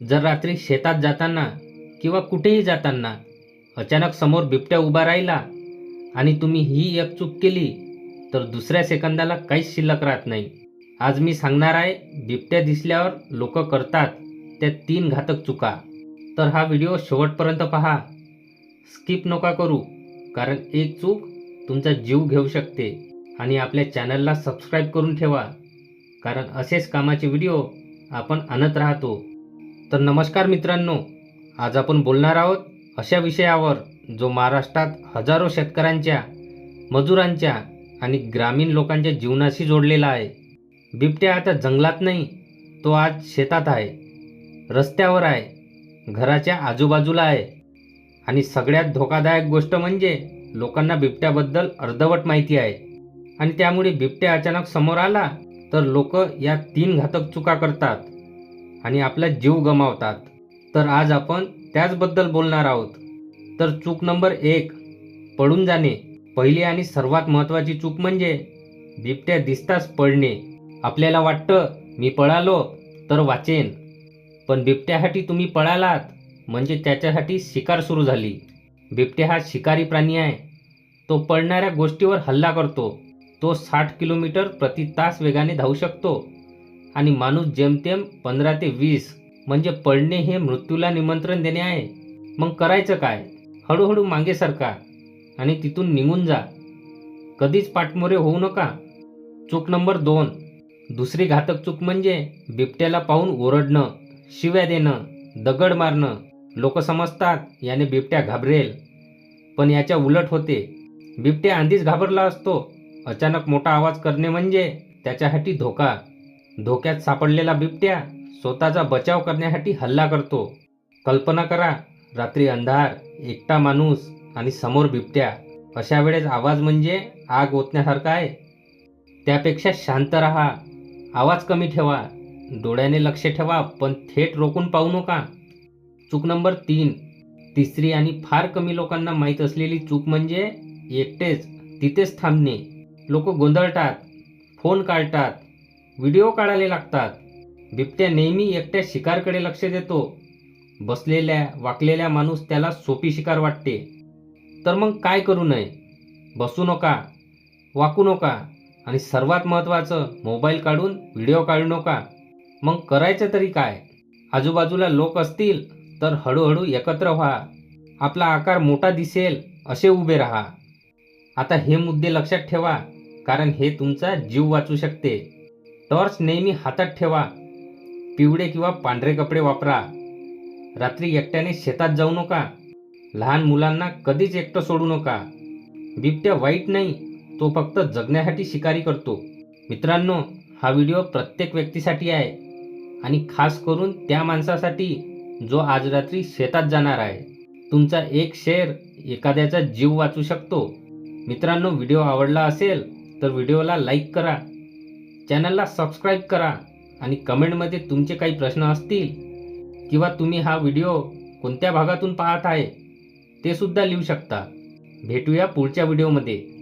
जर रात्री शेतात जाताना किंवा कुठेही जाताना अचानक समोर बिबट्या उभा राहिला आणि तुम्ही ही एक चूक केली तर दुसऱ्या सेकंदाला काहीच शिल्लक राहत नाही. आज मी सांगणार आहे बिबट्या दिसल्यावर लोक करतात त्या तीन घातक चुका. तर हा व्हिडिओ शेवटपर्यंत पहा. स्किप नका करू कारण एक चूक तुमचा जीव घेऊ शकते आणि आपल्या चॅनलला सबस्क्राईब करून ठेवा कारण असेच कामाचे व्हिडिओ आपण आणत राहतो. तर नमस्कार मित्रांनो आज आपण बोलणार आहोत अशा विषयावर जो महाराष्ट्रात हजारो शेतकऱ्यांच्या मजुरांच्या आणि ग्रामीण लोकांच्या जीवनाशी जोडलेला आहे. बिबट्या आता जंगलात नाही तो आज शेतात आहे. रस्त्यावर आहे घराच्या आजूबाजूला आहे. आणि सगळ्यात धोकादायक गोष्ट म्हणजे लोकांना बिबट्याबद्दल अर्धवट माहिती आहे. आणि त्यामुळे बिबट्या अचानक समोर आला तर लोक या तीन घातक चुका करतात. आणि आपला जीव गमावतात. तर आज आपण त्याचबद्दल बोलणार आहोत. तर चूक नंबर एक पडून जाणे. पहिली आणि सर्वात महत्त्वाची चूक म्हणजे बिबट्या दिसताच पडणे. आपल्याला वाटतं मी पळालो तर वाचेन. पण बिबट्यासाठी तुम्ही पळालात म्हणजे त्याच्यासाठी शिकार सुरू झाली. बिबट्या हा शिकारी प्राणी आहे. तो पळणाऱ्या गोष्टीवर हल्ला करतो. तो साठ किलोमीटर प्रति तास वेगाने धावू शकतो. आणि माणूस जेमतेम पंधरा ते वीस म्हणजे पडणे हे मृत्यूला निमंत्रण देणे आहे. मग करायचं काय? हळूहळू मागे सरका आणि तिथून निघून जा. कधीच पाठमोरे होऊ नका. चूक नंबर दोन. दुसरी घातक चूक म्हणजे बिबट्याला पाहून ओरडणं शिव्या देणं दगड मारणं. लोक समजतात याने बिबट्या घाबरेल. पण याच्या उलट होते. बिबट्या आधीच घाबरला असतो. अचानक मोठा आवाज करणे म्हणजे त्याच्यासाठी धोका. धोक्यात सापडलेला बिबट्या स्वतःचा बचाव करण्यासाठी हल्ला करतो. कल्पना करा रात्री अंधार एकटा माणूस आणि समोर बिबट्या. अशा वेळेस आवाज म्हणजे आग ओतण्यासारखा आहे. त्यापेक्षा शांत राहा. आवाज कमी ठेवा. डोळ्याने लक्ष ठेवा पण थेट रोखून पाहू नका. चूक नंबर तीन. तिसरी आणि फार कमी लोकांना माहीत असलेली चूक म्हणजे एकटेच तिथेच थांबणे. लोक गोंधळतात फोन काढतात व्हिडिओ काढायला लागतात. बिबट्या नेहमी एकट्या शिकारकडे लक्ष देतो. बसलेल्या वाकलेल्या माणूस त्याला सोपी शिकार वाटते. तर मग काय करू नये? बसू नका वाकू नका आणि सर्वात महत्त्वाचं मोबाईल काढून व्हिडिओ काढू नका. मग करायचं तरी काय? आजूबाजूला लोक असतील तर हळूहळू एकत्र व्हा. आपला आकार मोठा दिसेल असे उभे राहा. आता हे मुद्दे लक्षात ठेवा कारण हे तुमचा जीव वाचू शकते. टॉर्च नेहमी हातात ठेवा. पिवळे किंवा पांढरे कपडे वापरा. रात्री एकट्याने शेतात जाऊ नका. लहान मुलांना कधीच एकटं सोडू नका. बिबट्या वाईट नाही तो फक्त जगण्यासाठी शिकारी करतो. मित्रांनो हा व्हिडिओ प्रत्येक व्यक्तीसाठी आहे आणि खास करून त्या माणसासाठी जो आज रात्री शेतात जाणार आहे. तुमचा एक शेअर एखाद्याचा जीव वाचू शकतो. मित्रांनो व्हिडिओ आवडला असेल तर व्हिडिओला लाईक करा. चॅनलला सबस्क्राईब करा आणि कमेंटमध्ये तुमचे काही प्रश्न असतील किंवा तुम्ही हा व्हिडिओ कोणत्या भागातून पाहत आहे ते सुद्धा लिहू शकता. भेटूया पुढच्या व्हिडिओमध्ये.